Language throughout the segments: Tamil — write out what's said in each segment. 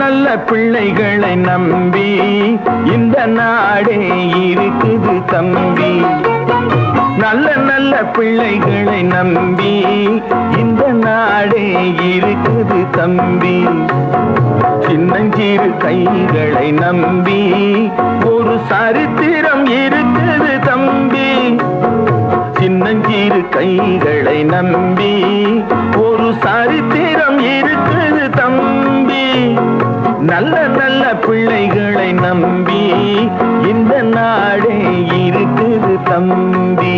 நல்ல பிள்ளைகளை நம்பி இந்த நாடே இருக்குது தம்பி. நல்ல நல்ல பிள்ளைகளை நம்பி இந்த நாடே இருக்குது தம்பி. சின்னஞ்சிறு கைகளை நம்பி ஒரு சரித்திரம் இருக்குது தம்பி. சின்னஞ்சிறு கைகளை நம்பி நல்ல நல்ல பிள்ளைகளை நம்பி இந்த நாடே இருக்குது தம்பி.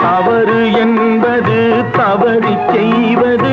தவறு என்பது தவறி செய்வது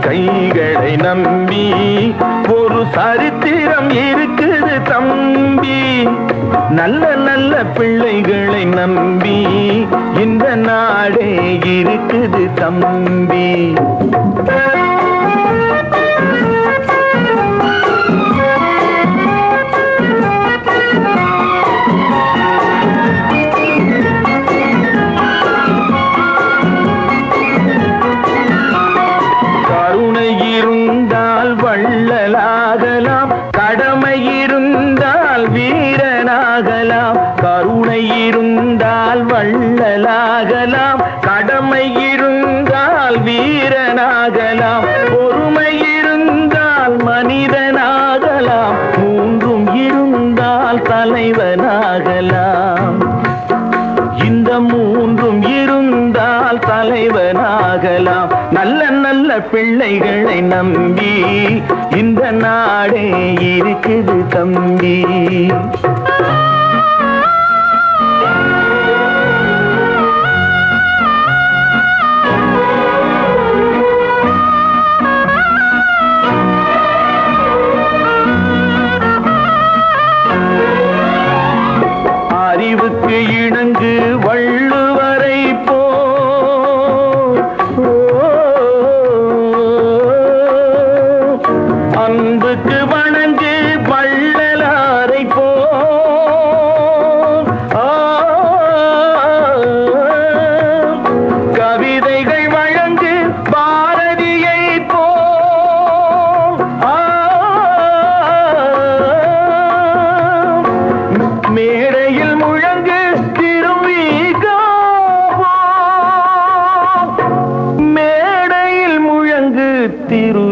கைகளை நம்பி ஒரு சரித்திரம் இருக்குது தம்பி. நல்ல நல்ல பிள்ளைகளை நம்பி இந்த நாடே இருக்குது தம்பி. வீரனாகலாம். கருணை இருந்தால் வள்ளலாகலாம். கடமை இருந்தால் வீரனாகலாம். பொறுமை இருந்தால் மனிதனாகலாம். மூன்றும் இருந்தால் தலைவனாகலாம். இந்த மூன்றும் இருந்தால் தலைவனாகலாம். நல்ல நல்ல பிள்ளைகளை நம்பி இந்த நாடே இருக்குது தம்பி. அன்புக்கு வண